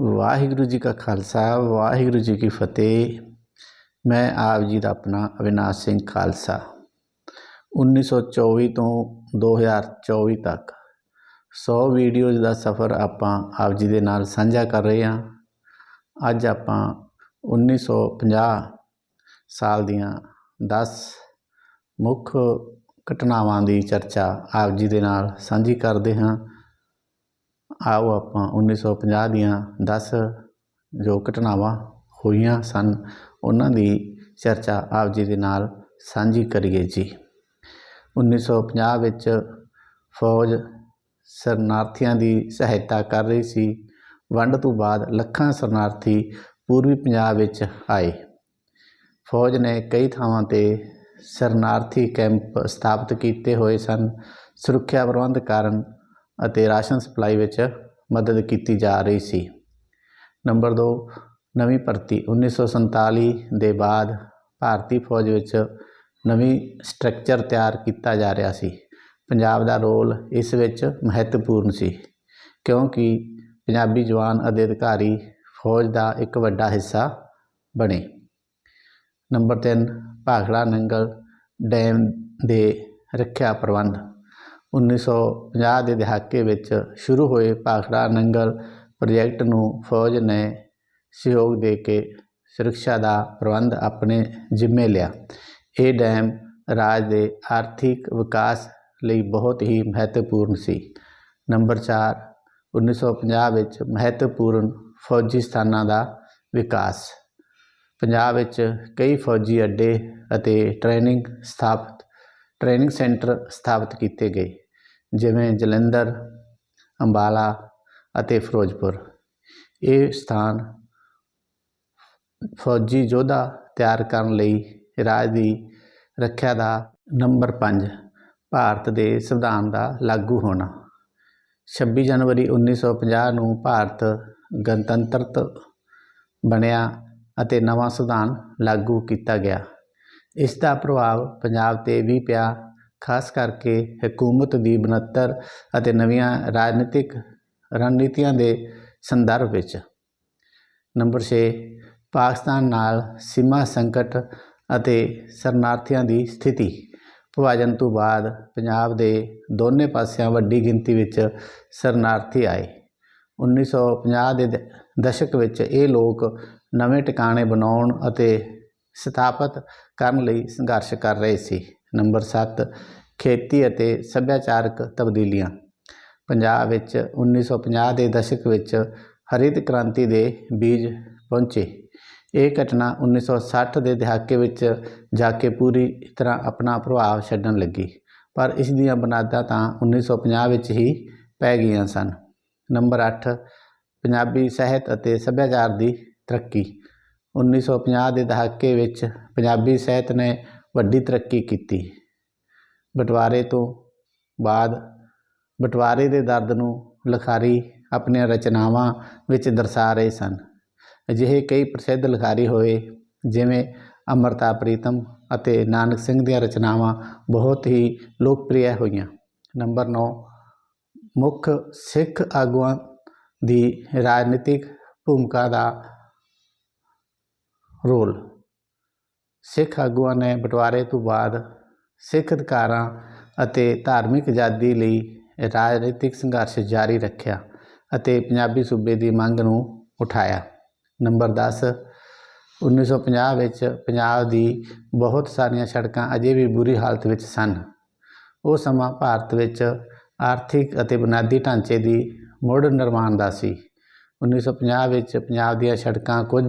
ਵਾਹਿਗੁਰੂ ਜੀ ਕਾ ਖਾਲਸਾ, ਵਾਹਿਗੁਰੂ ਜੀ ਕੀ ਫਤਿਹ। ਮੈਂ ਆਪ ਜੀ ਦਾ ਆਪਣਾ ਅਵਿਨਾਸ਼ ਸਿੰਘ ਖਾਲਸਾ। 1924 ਤੋਂ 2024 ਤੱਕ 100 ਵੀਡੀਓਜ਼ ਦਾ ਸਫ਼ਰ ਆਪਾਂ ਆਪ ਜੀ ਦੇ ਨਾਲ ਸਾਂਝਾ ਕਰ ਰਹੇ ਹਾਂ। ਅੱਜ ਆਪਾਂ 1950 ਸਾਲ ਦੀਆਂ 10 ਮੁੱਖ ਘਟਨਾਵਾਂ ਦੀ ਚਰਚਾ ਆਪ ਜੀ ਦੇ ਨਾਲ ਸਾਂਝੀ ਕਰਦੇ ਹਾਂ। ਆਓ ਆਪਾਂ 1950 ਦੀਆਂ 10 ਜੋ ਘਟਨਾਵਾਂ ਹੋਈਆਂ ਸਨ, ਉਹਨਾਂ ਦੀ ਚਰਚਾ ਆਪ ਜੀ ਦੇ ਨਾਲ ਸਾਂਝੀ ਕਰੀਏ ਜੀ। 1950 ਵਿੱਚ ਫੌਜ ਸ਼ਰਨਾਰਥੀਆਂ ਦੀ ਸਹਾਇਤਾ ਕਰ ਰਹੀ ਸੀ। ਵੰਡ ਤੋਂ ਬਾਅਦ ਲੱਖਾਂ ਸ਼ਰਨਾਰਥੀ ਪੂਰਬੀ ਪੰਜਾਬ ਵਿੱਚ ਆਏ। ਫੌਜ ਨੇ ਕਈ ਥਾਵਾਂ ਤੇ ਸ਼ਰਨਾਰਥੀ ਕੈਂਪ ਸਥਾਪਿਤ ਕੀਤੇ ਹੋਏ ਸਨ। ਸੁਰੱਖਿਆ ਪ੍ਰਬੰਧ ਕਾਰਨ ਅਤੇ ਰਾਸ਼ਨ ਸਪਲਾਈ ਵਿੱਚ ਮਦਦ ਕੀਤੀ ਜਾ ਰਹੀ ਸੀ। ਨੰਬਰ 2 ਨਵੀਂ ਭਰਤੀ। 1947 ਦੇ ਬਾਅਦ ਭਾਰਤੀ ਫੌਜ ਵਿੱਚ ਨਵੀਂ ਸਟਰਕਚਰ ਤਿਆਰ ਕੀਤਾ ਜਾ ਰਿਹਾ ਸੀ। ਪੰਜਾਬ ਦਾ ਰੋਲ ਇਸ ਵਿੱਚ ਮਹੱਤਵਪੂਰਨ ਸੀ, ਕਿਉਂਕਿ ਪੰਜਾਬੀ ਜਵਾਨ ਅਤੇ ਅਧਿਕਾਰੀ ਫੌਜ ਦਾ ਇੱਕ ਵੱਡਾ ਹਿੱਸਾ ਬਣੇ। ਨੰਬਰ 3 ਭਾਖੜਾ ਨੰਗਲ ਡੈਮ ਦੇ ਰੱਖਿਆ ਪ੍ਰਬੰਧ। 1950 ਦੇ ਦਹਾਕੇ ਵਿੱਚ ਸ਼ੁਰੂ ਹੋਏ ਭਾਖੜਾ ਨੰਗਲ ਪ੍ਰੋਜੈਕਟ ਨੂੰ ਫੌਜ ਨੇ ਸਹਿਯੋਗ ਦੇ ਕੇ ਸੁਰੱਖਿਆ ਦਾ ਪ੍ਰਬੰਧ ਆਪਣੇ ਜ਼ਿੰਮੇ ਲਿਆ। ਇਹ ਡੈਮ ਰਾਜ ਦੇ ਆਰਥਿਕ ਵਿਕਾਸ ਲਈ ਬਹੁਤ ਹੀ ਮਹੱਤਵਪੂਰਨ ਸੀ। ਨੰਬਰ 4 1950 ਵਿੱਚ ਮਹੱਤਵਪੂਰਨ ਫੌਜੀ ਸਥਾਨਾਂ ਦਾ ਵਿਕਾਸ। ਪੰਜਾਬ ਵਿੱਚ ਕਈ ਫੌਜੀ ਅੱਡੇ ਅਤੇ ਟ੍ਰੇਨਿੰਗ ਸਥਾਪਿਤ ਟ੍ਰੇਨਿੰਗ ਸੈਂਟਰ ਸਥਾਪਿਤ ਕੀਤੇ ਗਏ, ਜਿਵੇਂ ਜਲੰਧਰ, ਅੰਬਾਲਾ ਅਤੇ ਫਿਰੋਜ਼ਪੁਰ। ਇਹ ਸਥਾਨ ਫੌਜੀ ਯੋਧਾ ਤਿਆਰ ਕਰਨ ਲਈ ਰਾਜ ਦੀ ਰੱਖਿਆ ਦਾ ਨੰਬਰ 5 ਭਾਰਤ ਦੇ ਸੰਵਿਧਾਨ ਦਾ ਲਾਗੂ ਹੋਣਾ। 26 ਜਨਵਰੀ 1950 ਨੂੰ ਭਾਰਤ ਗਣਤੰਤਰ ਬਣਿਆ ਅਤੇ ਨਵਾਂ ਸੰਵਿਧਾਨ ਲਾਗੂ ਕੀਤਾ ਗਿਆ। ਇਸ ਦਾ ਪ੍ਰਭਾਵ ਪੰਜਾਬ ਤੇ ਵੀ ਪਿਆ, ਖਾਸ ਕਰਕੇ ਹਕੂਮਤ ਦੀ ਬਣਤਰ ਅਤੇ ਨਵੀਆਂ ਰਾਜਨੀਤਿਕ ਰਣਨੀਤੀਆਂ ਦੇ ਸੰਦਰਭ ਵਿੱਚ। ਨੰਬਰ 6 ਪਾਕਿਸਤਾਨ ਨਾਲ ਸੀਮਾ ਸੰਕਟ ਅਤੇ ਸ਼ਰਨਾਰਥੀਆਂ ਦੀ ਸਥਿਤੀ। ਵਿਭਾਜਨ ਤੋਂ ਬਾਅਦ ਪੰਜਾਬ ਦੇ ਦੋਨੇ ਪਾਸਿਆਂ ਵੱਡੀ ਗਿਣਤੀ ਵਿੱਚ ਸ਼ਰਨਾਰਥੀ ਆਏ। 1950 ਦੇ, ਦਸ਼ਕ ਵਿੱਚ ਇਹ ਲੋਕ ਨਵੇਂ ਟਿਕਾਣੇ ਬਣਾਉਣ ਅਤੇ ਸਥਾਪਿਤ ਕਰਨ ਲਈ ਸੰਘਰਸ਼ ਕਰ ਰਹੇ ਸੀ। ਨੰਬਰ 7 ਖੇਤੀ ਅਤੇ ਸੱਭਿਆਚਾਰਕ ਤਬਦੀਲੀਆਂ। ਪੰਜਾਬ ਵਿੱਚ 1950 ਦੇ ਦਸ਼ਕ ਵਿੱਚ ਹਰਿਤ ਕ੍ਰਾਂਤੀ ਦੇ ਬੀਜ ਪਹੁੰਚੇ। ਇਹ ਘਟਨਾ 1960 ਦੇ ਦਹਾਕੇ ਵਿੱਚ ਜਾ ਕੇ ਪੂਰੀ ਤਰ੍ਹਾਂ ਆਪਣਾ ਪ੍ਰਭਾਵ ਛੱਡਣ ਲੱਗੀ। ਪਰ ਇਸ ਦੀਆਂ ਬੁਨਿਆਦਾਂ ਤਾਂ 1950 ਵਿੱਚ ਹੀ ਪੈ ਗਈਆਂ ਸਨ। ਨੰਬਰ 8 ਪੰਜਾਬੀ ਸਾਹਿਤ ਅਤੇ ਸੱਭਿਆਚਾਰ ਦੀ ਤਰੱਕੀ। 1950 ਦੇ ਦਹਾਕੇ ਵਿੱਚ ਪੰਜਾਬੀ ਸਾਹਿਤ ਨੇ ਵੱਡੀ ਤਰੱਕੀ ਕੀਤੀ। ਬਟਵਾਰੇ ਤੋਂ ਬਾਅਦ ਬਟਵਾਰੇ ਦੇ ਦਰਦ ਨੂੰ ਲਿਖਾਰੀ ਆਪਣੀਆਂ ਰਚਨਾਵਾਂ ਵਿੱਚ ਦਰਸਾ ਰਹੇ ਸਨ। ਅਜਿਹੇ ਕਈ ਪ੍ਰਸਿੱਧ ਲਿਖਾਰੀ ਹੋਏ, ਜਿਵੇਂ ਅਮਰਤਾ ਪ੍ਰੀਤਮ ਅਤੇ ਨਾਨਕ ਸਿੰਘ ਦੀਆਂ ਰਚਨਾਵਾਂ ਬਹੁਤ ਹੀ ਲੋਕਪ੍ਰਿਯ ਹੋਈਆਂ। ਨੰਬਰ 9 ਮੁੱਖ ਸਿੱਖ ਆਗੂਆਂ ਦੀ ਰਾਜਨੀਤਿਕ ਭੂਮਿਕਾ ਦਾ ਰੋਲ। ਸਿੱਖ ਆਗੂਆਂ ਨੇ ਬਟਵਾਰੇ ਤੋਂ ਬਾਅਦ ਸਿੱਖ ਅਧਿਕਾਰਾਂ ਅਤੇ ਧਾਰਮਿਕ ਆਜ਼ਾਦੀ ਲਈ ਰਾਜਨੀਤਿਕ ਸੰਘਰਸ਼ ਜਾਰੀ ਰੱਖਿਆ ਅਤੇ ਪੰਜਾਬੀ ਸੂਬੇ ਦੀ ਮੰਗ ਨੂੰ ਉਠਾਇਆ। ਨੰਬਰ 10 1950 ਵਿੱਚ ਪੰਜਾਬ ਦੀ ਬਹੁਤ ਸਾਰੀਆਂ ਸੜਕਾਂ ਅਜੇ ਵੀ ਬੁਰੀ ਹਾਲਤ ਵਿੱਚ ਸਨ। ਉਹ ਸਮਾਂ ਭਾਰਤ ਵਿੱਚ ਆਰਥਿਕ ਅਤੇ ਬੁਨਿਆਦੀ ਢਾਂਚੇ ਦੀ ਮੁੜ ਨਿਰਮਾਣ ਦਾ ਸੀ। 1950 ਵਿੱਚ ਪੰਜਾਬ ਦੀਆਂ ਸੜਕਾਂ ਕੁਝ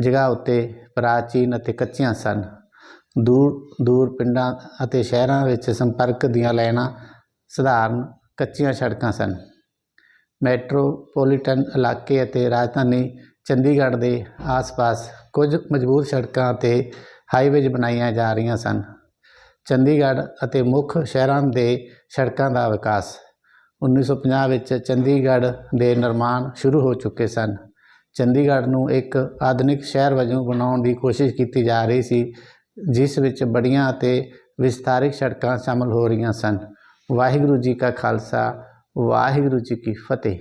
ਜਗ੍ਹਾ ਉੱਤੇ ਪ੍ਰਾਚੀਨ ਅਤੇ ਕੱਚੀਆਂ ਸਨ। ਦੂਰ ਦੂਰ ਪਿੰਡਾਂ ਅਤੇ ਸ਼ਹਿਰਾਂ ਵਿੱਚ ਸੰਪਰਕ ਦੀਆਂ ਲਾਈਨਾਂ ਸਧਾਰਨ ਕੱਚੀਆਂ ਸੜਕਾਂ ਸਨ। ਮੈਟਰੋਪੋਲੀਟਨ ਇਲਾਕੇ ਅਤੇ ਰਾਜਧਾਨੀ ਚੰਡੀਗੜ੍ਹ ਦੇ ਆਸ-ਪਾਸ ਕੁਝ ਮਜ਼ਬੂਤ ਸੜਕਾਂ ਅਤੇ ਹਾਈਵੇਜ਼ ਬਣਾਈਆਂ ਜਾ ਰਹੀਆਂ ਸਨ। ਚੰਡੀਗੜ੍ਹ ਅਤੇ ਮੁੱਖ ਸ਼ਹਿਰਾਂ ਦੇ ਸੜਕਾਂ ਦਾ ਵਿਕਾਸ 1950 ਵਿੱਚ ਚੰਡੀਗੜ੍ਹ ਦੇ ਨਿਰਮਾਣ ਸ਼ੁਰੂ ਹੋ ਚੁੱਕੇ ਸਨ। ਚੰਡੀਗੜ੍ਹ ਨੂੰ ਇੱਕ ਆਧੁਨਿਕ ਸ਼ਹਿਰ ਵਜੋਂ ਬਣਾਉਣ ਦੀ ਕੋਸ਼ਿਸ਼ ਕੀਤੀ ਜਾ ਰਹੀ ਸੀ, ਜਿਸ ਵਿੱਚ ਬੜੀਆਂ ਅਤੇ ਵਿਸਤਾਰਿਤ ਸੜਕਾਂ ਸ਼ਾਮਲ ਹੋ ਰਹੀਆਂ ਸਨ। ਵਾਹਿਗੁਰੂ ਜੀ ਕਾ ਖਾਲਸਾ, ਵਾਹਿਗੁਰੂ ਜੀ ਕੀ ਫਤਿਹ।